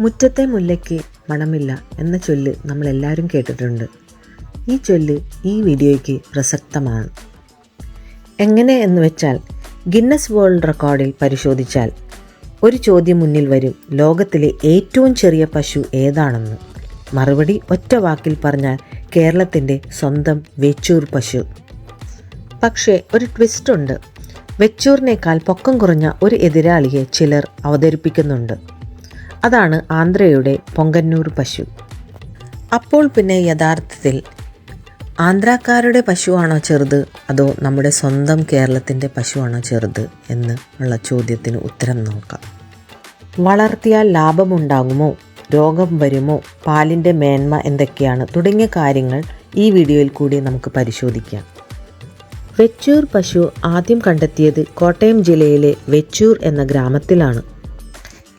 മുറ്റത്തെ മുല്ലയ്ക്ക് മണമില്ല എന്ന ചൊല്ല് നമ്മളെല്ലാവരും കേട്ടിട്ടുണ്ട്. ഈ ചൊല്ല് ഈ വീഡിയോയ്ക്ക് പ്രസക്തമാണ്. എങ്ങനെ എന്ന് വെച്ചാൽ ഗിന്നസ് വേൾഡ് റെക്കോർഡിൽ പരിശോധിച്ചാൽ ഒരു ചോദ്യം മുന്നിൽ വരും ലോകത്തിലെ ഏറ്റവും ചെറിയ പശു ഏതാണെന്ന്. മറുപടി ഒറ്റ വാക്കിൽ പറഞ്ഞാൽ കേരളത്തിന്റെ സ്വന്തം വെച്ചൂർ പശു. പക്ഷേ ഒരു ട്വിസ്റ്റ് ഉണ്ട്. വെച്ചൂറിനേക്കാൾ പൊക്കം കുറഞ്ഞ ഒരു എതിരാളിയെ ചിലർ അവതരിപ്പിക്കുന്നുണ്ട്. അതാണ് ആന്ധ്രയുടെ പൊങ്കന്നൂർ പശു. അപ്പോൾ പിന്നെ യഥാർത്ഥത്തിൽ ആന്ധ്രാക്കാരുടെ പശുവാണോ ചെറുത്? അതോ നമ്മുടെ സ്വന്തം കേരളത്തിന്റെ പശുവാണോ ചെറുത് എന്ന് ഉള്ള ചോദ്യത്തിന് ഉത്തരം നോക്കാം. വളർത്തിയാൽ ലാഭമുണ്ടാകുമോ? രോഗം വരുമോ? പാലിന്റെ മേന്മ എന്തൊക്കെയാണ്? തുടങ്ങിയ കാര്യങ്ങൾ ഈ വീഡിയോയിൽ കൂടി നമുക്ക് പരിശോധിക്കാം. വെച്ചൂർ പശു ആദ്യം കണ്ടെത്തിയത് കോട്ടയം ജില്ലയിലെ വെച്ചൂർ എന്ന ഗ്രാമത്തിലാണ്.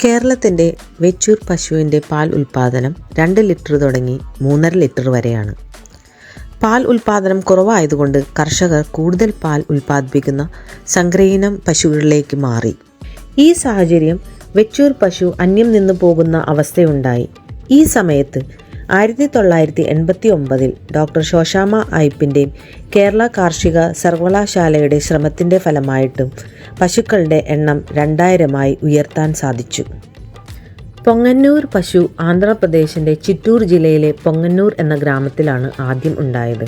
കേരളത്തിന്റെ വെച്ചൂർ പശുവിന്റെ പാൽ ഉൽപ്പാദനം രണ്ട് ലിറ്റർ തുടങ്ങി മൂന്നര ലിറ്റർ വരെയാണ്. പാൽ ഉൽപ്പാദനം കുറവായതുകൊണ്ട് കർഷകർ കൂടുതൽ പാൽ ഉൽപ്പാദിപ്പിക്കുന്ന സംഗ്രഹീനം പശുക്കളിലേക്ക് മാറി. ഈ സാഹചര്യം വെച്ചൂർ പശു അന്യം നിന്നു പോകുന്ന അവസ്ഥയുണ്ടായി. ഈ സമയത്ത് ആയിരത്തി തൊള്ളായിരത്തി എൺപത്തി ഒമ്പതിൽ ഡോക്ടർ ശോശാമ ഐപ്പിന്റെയും കേരള കാർഷിക സർവകലാശാലയുടെ ശ്രമത്തിന്റെ ഫലമായിട്ടും പശുക്കളുടെ എണ്ണം രണ്ടായിരമായി ഉയർത്താൻ സാധിച്ചു. പൊങ്ങന്നൂർ പശു ആന്ധ്രാപ്രദേശിന്റെ ചിറ്റൂർ ജില്ലയിലെ പൊങ്ങന്നൂർ എന്ന ഗ്രാമത്തിലാണ് ആദ്യം ഉണ്ടായത്.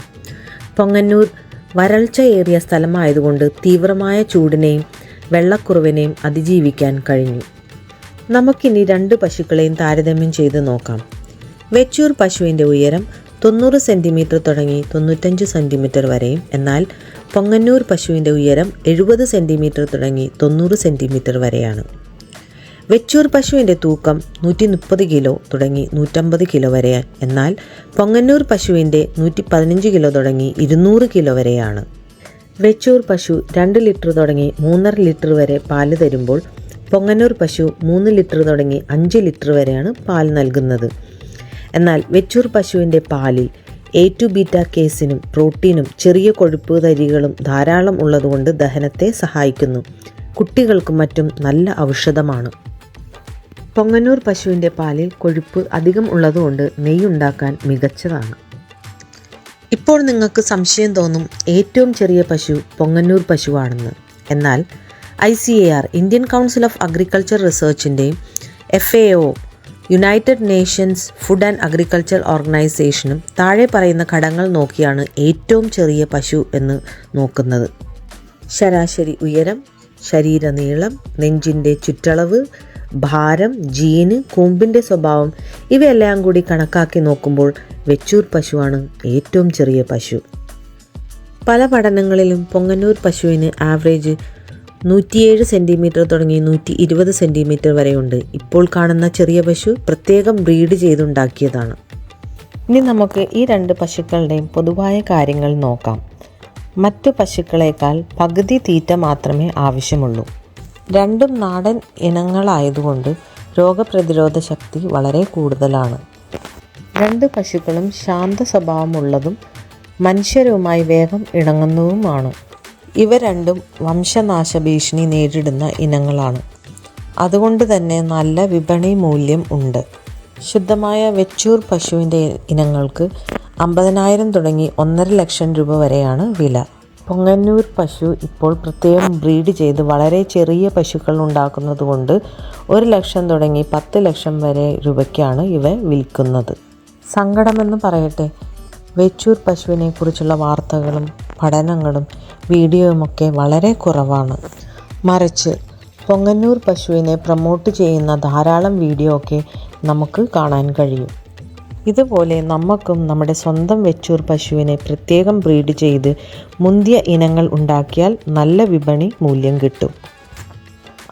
പൊങ്ങന്നൂർ വരൾച്ച ഏറിയ സ്ഥലമായതുകൊണ്ട് തീവ്രമായ ചൂടിനെയും വെള്ളക്കുറവിനെയും അതിജീവിക്കാൻ കഴിഞ്ഞു. നമുക്കിനി രണ്ട് പശുക്കളെയും താരതമ്യം ചെയ്ത് നോക്കാം. വെച്ചൂർ പശുവിന്റെ ഉയരം തൊണ്ണൂറ് സെന്റിമീറ്റർ തുടങ്ങി തൊണ്ണൂറ്റഞ്ച് സെന്റിമീറ്റർ വരെയും. എന്നാൽ പൊങ്ങന്നൂർ പശുവിന്റെ ഉയരം എഴുപത് സെന്റിമീറ്റർ തുടങ്ങി തൊണ്ണൂറ് സെന്റിമീറ്റർ വരെയാണ്. വെച്ചൂർ പശുവിന്റെ തൂക്കം നൂറ്റി മുപ്പത് കിലോ തുടങ്ങി നൂറ്റമ്പത് കിലോ വരെയാണ്. എന്നാൽ പൊങ്ങന്നൂർ പശുവിന്റെ നൂറ്റി പതിനഞ്ച് കിലോ തുടങ്ങി ഇരുന്നൂറ് കിലോ വരെയാണ്. വെച്ചൂർ പശു രണ്ട് ലിറ്റർ തുടങ്ങി മൂന്നര ലിറ്റർ വരെ പാൽ തരുമ്പോൾ പൊങ്ങന്നൂർ പശു മൂന്ന് ലിറ്റർ തുടങ്ങി അഞ്ച് ലിറ്റർ വരെയാണ് പാൽ നൽകുന്നത്. എന്നാൽ വെച്ചൂർ പശുവിന്റെ പാലിൽ എ ടു ബീറ്റ കേസിനും പ്രോട്ടീനും ചെറിയ കൊഴുപ്പ് തരികളും ധാരാളം ഉള്ളതുകൊണ്ട് ദഹനത്തെ സഹായിക്കുന്നു. കുട്ടികൾക്കും മറ്റും നല്ല ഔഷധമാണ്. പൊങ്ങന്നൂർ പശുവിന്റെ പാലിൽ കൊഴുപ്പ് അധികം ഉള്ളതുകൊണ്ട് നെയ്യുണ്ടാക്കാൻ മികച്ചതാണ്. ഇപ്പോൾ നിങ്ങൾക്ക് സംശയം തോന്നും ഏറ്റവും ചെറിയ പശു പൊങ്ങന്നൂർ പശുവാണെന്ന്. എന്നാൽ I C A R Indian council of agriculture റിസർച്ചിന്റെയും F A O united nations food and agriculture ഓർഗനൈസേഷനും താഴെ പറയുന്ന ഘടകങ്ങൾ നോക്കിയാണ് ഏറ്റവും ചെറിയ പശു എന്ന് നോക്കുന്നത്. ശരാശരി ഉയരം ശരീരനീളം നെഞ്ചിന്റെ ചുറ്റളവ് ഭാരം ജീന് കൂമ്പിന്റെ സ്വഭാവം ഇവയെല്ലാം കൂടി കണക്കാക്കി നോക്കുമ്പോൾ വെച്ചൂർ പശുവാണ് ഏറ്റവും ചെറിയ പശു. പല പഠനങ്ങളിലും പൊങ്ങന്നൂർ പശുവിന് ആവറേജ് നൂറ്റിയേഴ് സെന്റിമീറ്റർ തുടങ്ങി നൂറ്റി ഇരുപത് സെന്റിമീറ്റർ വരെയുണ്ട്. ഇപ്പോൾ കാണുന്ന ചെറിയ പശു പ്രത്യേകം ബ്രീഡ് ചെയ്തുണ്ടാക്കിയതാണ്. ഇനി നമുക്ക് ഈ രണ്ട് പശുക്കളുടെയും പൊതുവായ കാര്യങ്ങൾ നോക്കാം. മറ്റു പശുക്കളേക്കാൾ പകുതി തീറ്റ മാത്രമേ ആവശ്യമുള്ളൂ. രണ്ടും നാടൻ ഇനങ്ങളായതുകൊണ്ട് രോഗപ്രതിരോധ ശക്തി വളരെ കൂടുതലാണ്. രണ്ട് പശുക്കളും ശാന്ത സ്വഭാവമുള്ളതും മനുഷ്യരുമായി വേഗം ഇണങ്ങുന്നതുമാണ്. ഇവ രണ്ടും വംശനാശ ഭീഷണി നേരിടുന്ന ഇനങ്ങളാണ്. അതുകൊണ്ട് തന്നെ നല്ല വിപണി മൂല്യം ഉണ്ട്. ശുദ്ധമായ വെച്ചൂർ പശുവിന്റെ ഇനങ്ങൾക്ക് അമ്പതിനായിരം തുടങ്ങി ഒന്നര ലക്ഷം രൂപ വരെയാണ് വില. പൊങ്ങന്നൂർ പശു ഇപ്പോൾ പ്രത്യേകം ബ്രീഡ് ചെയ്ത് വളരെ ചെറിയ പശുക്കൾ ഉണ്ടാക്കുന്നത് കൊണ്ട് ഒരു ലക്ഷം തുടങ്ങി പത്ത് ലക്ഷം വരെ രൂപയ്ക്കാണ് ഇവ വിൽക്കുന്നത്. സങ്കടമെന്ന് പറയട്ടെ. വെച്ചൂർ പശുവിനെ കുറിച്ചുള്ള വാർത്തകളും പഠനങ്ങളും വീഡിയോയുമൊക്കെ വളരെ കുറവാണ്. മറിച്ച് പൊങ്ങന്നൂർ പശുവിനെ പ്രമോട്ട് ചെയ്യുന്ന ധാരാളം വീഡിയോ ഒക്കെ നമുക്ക് കാണാൻ കഴിയും. ഇതുപോലെ നമുക്കും നമ്മുടെ സ്വന്തം വെച്ചൂർ പശുവിനെ പ്രത്യേകം ബ്രീഡ് ചെയ്ത് മുന്തിയ ഇനങ്ങൾ ഉണ്ടാക്കിയാൽ നല്ല വിപണി മൂല്യം കിട്ടും.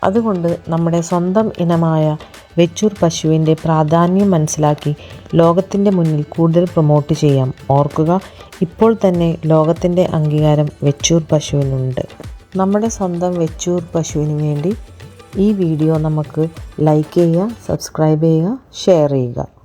അതുകൊണ്ട് നമ്മുടെ സ്വന്തം ഇനമായ വെച്ചൂർ പശുവിന്റെ പ്രാധാന്യം മനസ്സിലാക്കി ലോകത്തിന്റെ മുന്നിൽ കൂടുതൽ പ്രൊമോട്ട് ചെയ്യാം. ഓർക്കുക ഇപ്പോൾ തന്നെ ലോകത്തിന്റെ അംഗീകാരം വെച്ചൂർ പശുവിനുണ്ട്. നമ്മുടെ സ്വന്തം വെച്ചൂർ പശുവിന് വേണ്ടി ഈ വീഡിയോ നമുക്ക് ലൈക്ക് ചെയ്യുക സബ്സ്ക്രൈബ് ചെയ്യുക ഷെയർ ചെയ്യുക.